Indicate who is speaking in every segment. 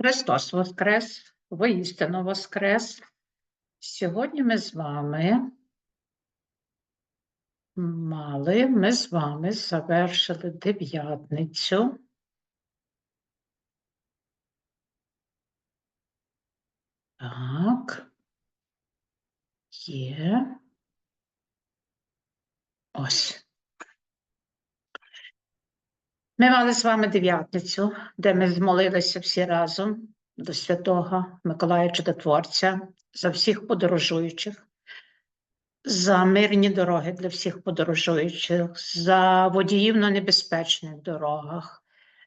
Speaker 1: Христос Воскрес, воістину Воскрес. Сьогодні ми з вами мали, ми з вами завершили дев'ятницю. Так. Є. Ось. Ми мали з вами дев'ятницю, де ми змолилися всі разом до святого Миколая Чудотворця за всіх подорожуючих, за мирні дороги для всіх подорожуючих, за водіїв на небезпечних дорогах.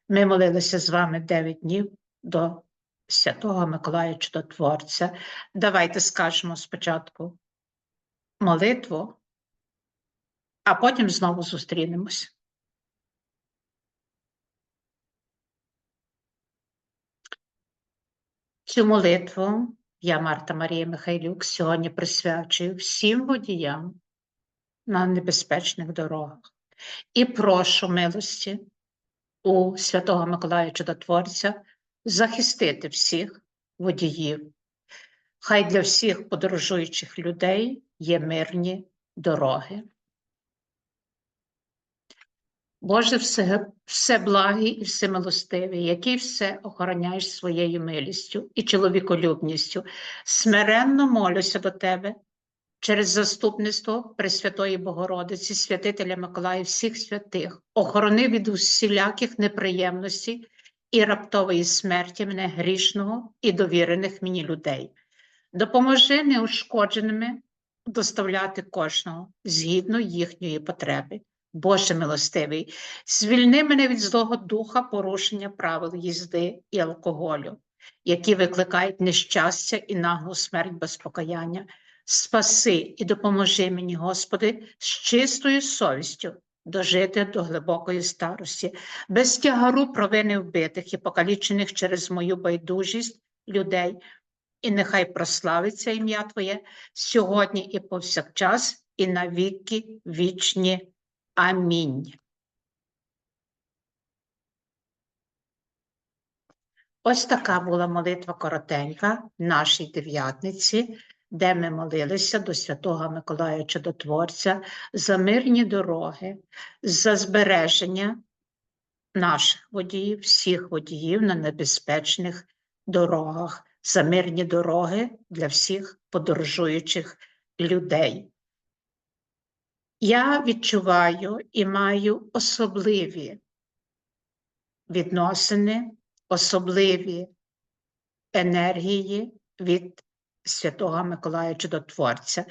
Speaker 1: Ми молилися з вами 9 днів до святого Миколая Чудотворця. Давайте скажемо спочатку молитву, а потім знову зустрінемось. Цю молитву я, Марта Марія Михайлюк, сьогодні присвячую всім водіям на небезпечних дорогах і прошу милості у Святого Миколая Чудотворця захистити всіх водіїв. Хай для всіх подорожуючих людей є мирні дороги. Боже все, все благий і всемилостивий, який все охороняєш своєю милістю і чоловіколюбністю, смиренно молюся до Тебе через заступництво Пресвятої Богородиці, святителя Миколая, всіх святих, охорони від усіляких неприємностей і раптової смерті мене грішного і довірених мені людей. Допоможи неушкодженими доставляти кожного згідно їхньої потреби. Боже милостивий, звільни мене від злого духа порушення правил їзди і алкоголю, які викликають нещастя і наглу смерть без покаяння. Спаси і допоможи мені, Господи, з чистою совістю дожити до глибокої старості, без тягару провини вбитих і покалічених через мою байдужість людей. І нехай прославиться ім'я Твоє сьогодні і повсякчас, і навіки вічні. Амінь. Ось така була молитва коротенька нашій дев'ятниці, де ми молилися до Святого Миколая Чудотворця за мирні дороги, за збереження наших водіїв, всіх водіїв на небезпечних дорогах, за мирні дороги для всіх подорожуючих людей. Я відчуваю і маю особливі відносини, особливі енергії від Святого Миколая Чудотворця.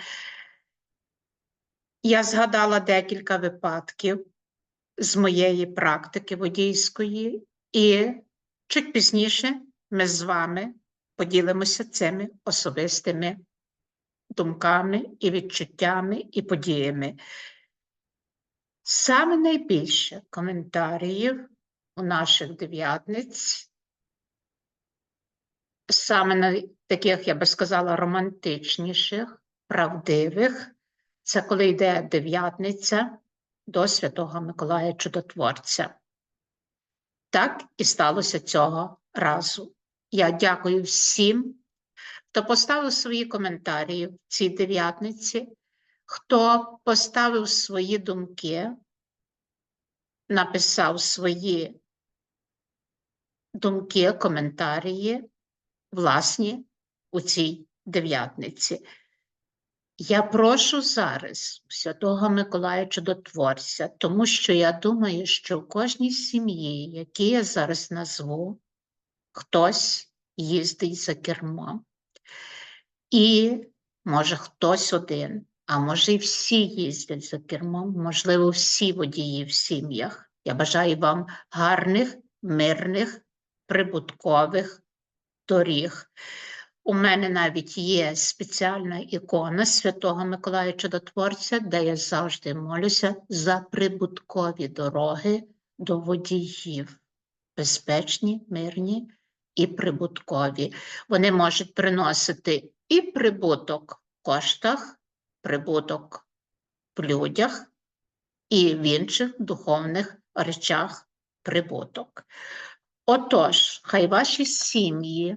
Speaker 1: Я згадала декілька випадків з моєї практики водійської, і чуть пізніше ми з вами поділимося цими особистими думками і відчуттями і подіями. Саме найбільше коментарів у наших дев'ятниць, саме на таких, я би сказала, романтичніших, правдивих, це коли йде дев'ятниця до Святого Миколая Чудотворця. Так і сталося цього разу. Я дякую всім хто поставив свої коментарі в цій дев'ятниці, хто поставив свої думки, написав свої думки, коментарі, власні у цій дев'ятниці. Я прошу зараз Святого Миколая Чудотворця, тому що я думаю, що в кожній сім'ї, які я зараз назву, хтось їздить за кермом. І може хтось один, а може і всі їздять за кермом, можливо, всі водії в сім'ях. Я бажаю вам гарних, мирних, прибуткових доріг. У мене навіть є спеціальна ікона Святого Миколая Чудотворця, де я завжди молюся за прибуткові дороги до водіїв. Безпечні, мирні і прибуткові. Вони можуть приносити і прибуток в коштах, прибуток в людях і в інших духовних речах прибуток. Отож, хай ваші сім'ї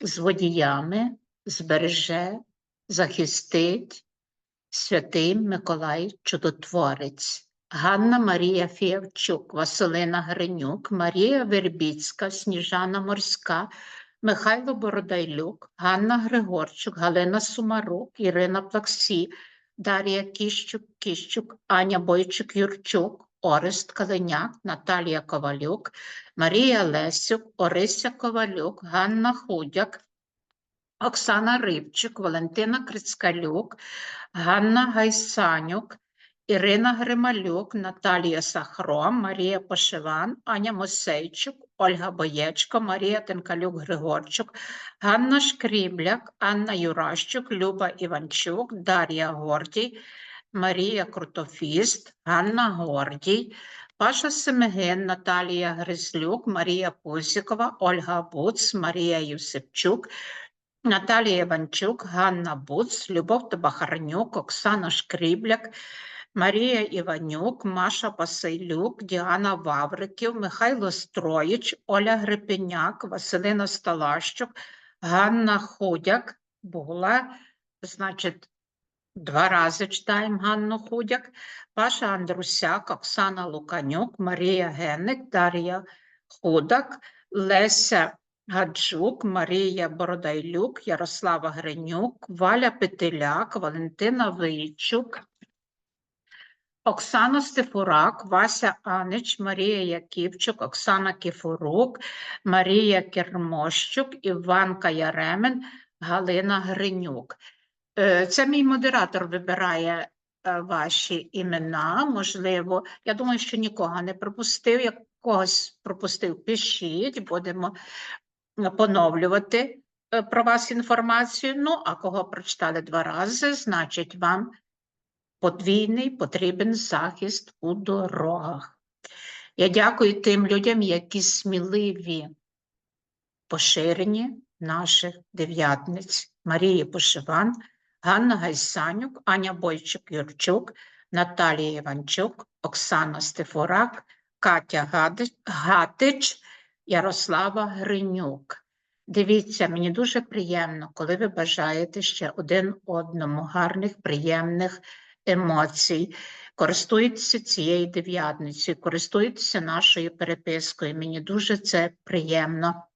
Speaker 1: з водіями збереже, захистить святий Миколай Чудотворець, Ганна Марія Фєвчук, Василина Гринюк, Марія Вербіцька, Сніжана Морська, Михайло Бородайлюк, Ганна Григорчук, Галина Сумарук, Ірина Плаксі, Дар'я Кіщук, Кіщук, Аня Бойчук, Юрчук, Орест Калиняк, Наталія Ковалюк, Марія Лесюк, Орися Ковалюк, Ганна Худяк, Оксана Рибчик, Валентина Крицкалюк, Ганна Гайсанюк, Ірина Грималюк, Наталія Сахро, Марія Пошиван, Аня Мосейчук, Ольга Боєчко, Марія Тенкалюк-Григорчук, Ганна Шкрібляк, Анна Юращук, Люба Іванчук, Дар'я Гордій, Марія Крутофіст, Ганна Гордій, Паша Семигин, Наталія Гризлюк, Марія Пузікова, Ольга Буц, Марія Юсипчук, Наталія Іванчук, Ганна Буц, Любов Табахарнюк, Оксана Шкрібляк, Марія Іванюк, Маша Пасилюк, Діана Вавриків, Михайло Строїч, Оля Грипеняк, Василина Сталащук, Ганна Худяк. Була, значить, два рази читаємо Ганну Худяк, Паша Андрусяк, Оксана Луканюк, Марія Генник, Дар'я Худак, Леся Гаджук, Марія Бородайлюк, Ярослава Гринюк, Валя Петеляк, Валентина Вийчук, Оксана Стефурак, Вася Анич, Марія Яківчук, Оксана Кіфурук, Марія Кермощук, Іванка Яремен, Галина Гринюк. Е, Це мій модератор вибирає е, ваші імена. Можливо, я думаю, що нікого не пропустив. Як когось пропустив, пишіть, будемо поновлювати е, про вас інформацію. Ну, а кого прочитали два рази, значить, вам подвійний потрібен захист у дорогах. Я дякую тим людям, які сміливі поширені наших дев'ятниць. Марії Пошиван, Ганна Гайсанюк, Аня Бойчук-Юрчук, Наталія Іванчук, Оксана Стефорак, Катя Гатич, Ярослава Гринюк. Дивіться, мені дуже приємно, коли ви бажаєте ще один одному гарних, приємних емоцій. Користуйтеся цією дев'ятницею, користуйтеся нашою перепискою. Мені дуже це приємно.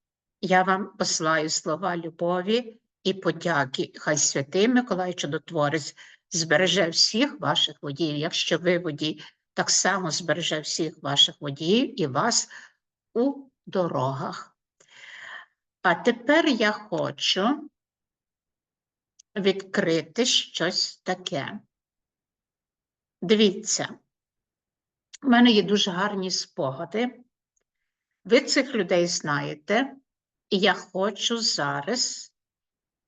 Speaker 1: Я вам посилаю слова любові і подяки. Хай святий Миколай Чудотворець збереже всіх ваших водіїв. Якщо ви водій, так само збереже всіх ваших водіїв і вас у дорогах. А тепер я хочу відкрити щось таке. Дивіться, в мене є дуже гарні спогади. Ви цих людей знаєте, і я хочу зараз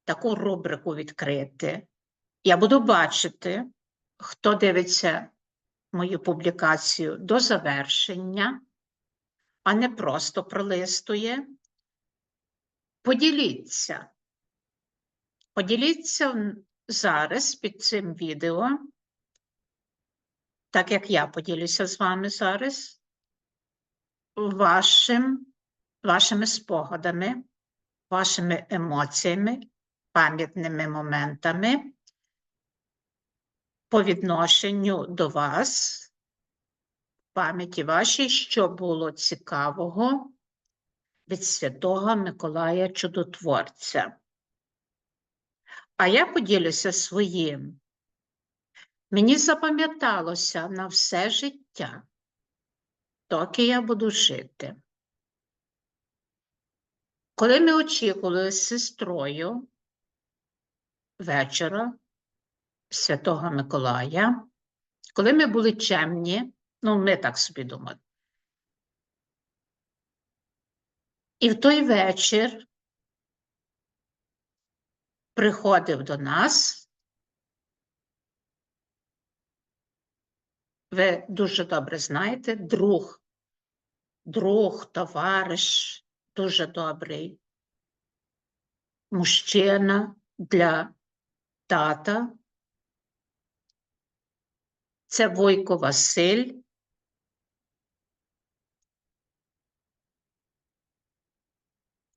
Speaker 1: таку рубрику відкрити. Я буду бачити, хто дивиться мою публікацію до завершення, а не просто пролистує. Поділіться. Поділіться зараз під цим відео, так як я поділюся з вами зараз, вашим, вашими спогадами, вашими емоціями, пам'ятними моментами по відношенню до вас, пам'яті вашій, що було цікавого від Святого Миколая Чудотворця. А я поділюся своїм. Мені запам'яталося на все життя, доки я буду жити. Коли ми очікували з сестрою вечора Святого Миколая, коли ми були чемні, ну, ми так собі думали. І в той вечір приходив до нас. Ви дуже добре знаєте, друг, друг, товариш, дуже добрий мужчина для тата. Це Войко Василь.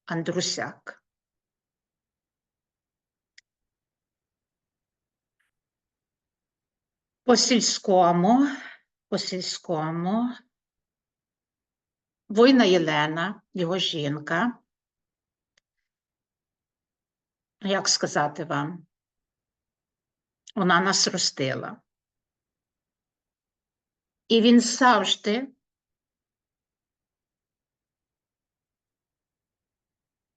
Speaker 1: Андрусяк. По сільському, по сільському, Война Єлена, його жінка, як сказати вам, вона нас ростила. І він завжди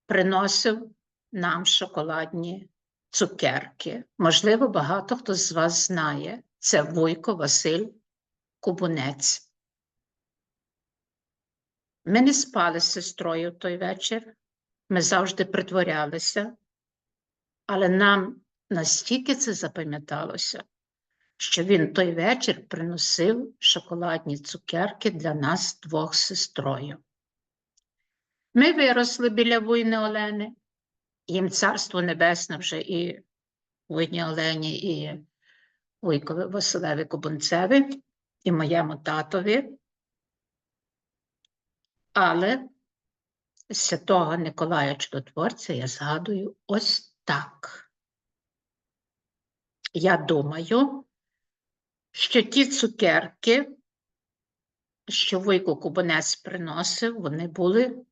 Speaker 1: приносив нам шоколадні цукерки. Можливо, багато хто з вас знає. Це Вуйко Василь Кубунець. Ми не спали з сестрою той вечір. Ми завжди притворялися, але нам настільки це запам'яталося, що він той вечір приносив шоколадні цукерки для нас двох з сестрою. Ми виросли біля війни Олени, їм царство небесне вже і Войні Олені, і Вуйкові Василеві Кубунцеві, і моєму татові. Але святого Николая Чудотворця я згадую ось так. Я думаю, що ті цукерки, що Вуйко Кубанець приносив, вони були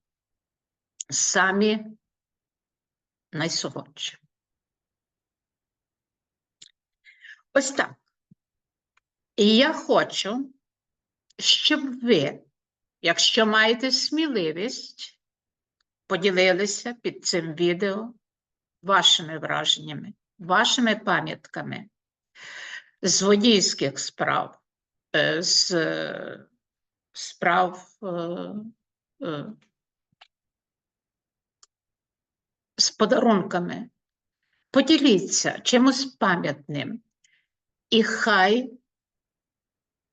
Speaker 1: самі найсолодші. Ось так. І я хочу, щоб ви, якщо маєте сміливість, поділилися під цим відео вашими враженнями, вашими пам'ятками з водійських справ, е, з е, справ е, з подарунками. Поділіться чимось пам'ятним. І хай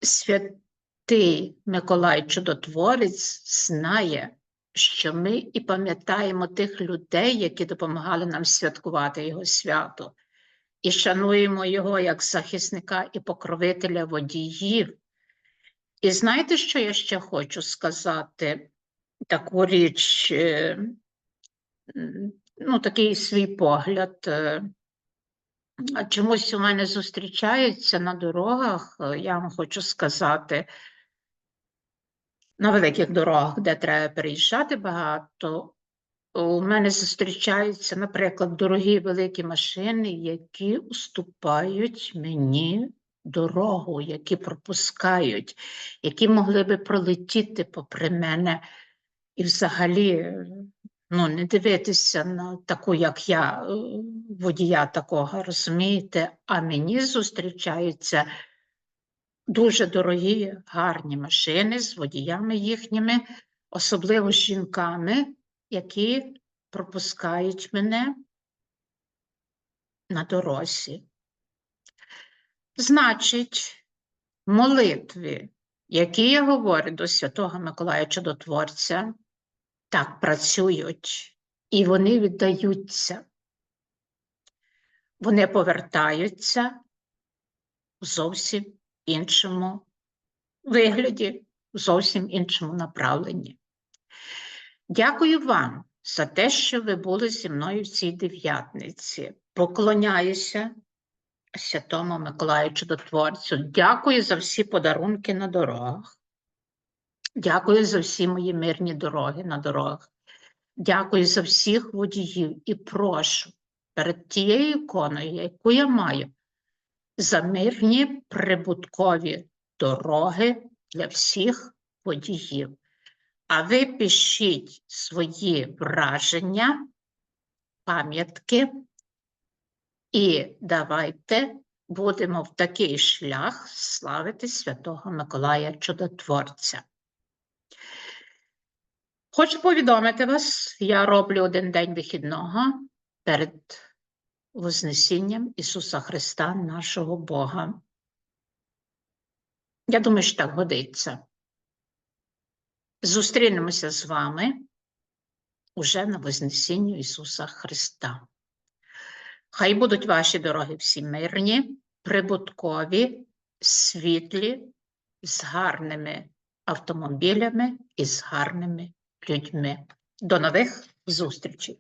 Speaker 1: святий Миколай Чудотворець знає, що ми і пам'ятаємо тих людей, які допомагали нам святкувати його свято, і шануємо його як захисника і покровителя водіїв. І знаєте, що я ще хочу сказати? Таку річ, е, ну, такий свій погляд. Чомусь у мене зустрічаються на дорогах, е, я вам хочу сказати, на великих дорогах, де треба переїжджати багато, у мене зустрічаються, наприклад, дорогі великі машини, які уступають мені дорогу, які пропускають, які могли би пролетіти попри мене. І взагалі ну, не дивитися на таку, як я, е, водія такого, розумієте, а мені зустрічаються дуже дорогі, гарні машини з водіями їхніми, особливо з жінками, які пропускають мене на дорозі. Значить, молитви, які я говорю до Святого Миколая Чудотворця, так працюють, і вони віддаються. Вони повертаються в зовсім іншому вигляді, в зовсім іншому направленні. Дякую вам за те, що ви були зі мною в цій дев'ятниці. Поклоняюся Святому Миколаю Чудотворцю. Дякую за всі подарунки на дорогах. Дякую за всі мої мирні дороги на дорогах. Дякую за всіх водіїв і прошу перед тією іконою, яку я маю, за мирні прибуткові дороги для всіх водіїв. А ви пишіть свої враження, пам'ятки, і давайте будемо в такий шлях славити Святого Миколая Чудотворця. Хочу повідомити вас, я роблю один день вихідного перед Вознесінням Ісуса Христа, нашого Бога. Я думаю, що так годиться. Зустрінемося з вами уже на Вознесінню Ісуса Христа. Хай будуть ваші дороги всі мирні, прибуткові, світлі, з гарними автомобілями і з гарними людьми. До нових зустрічей!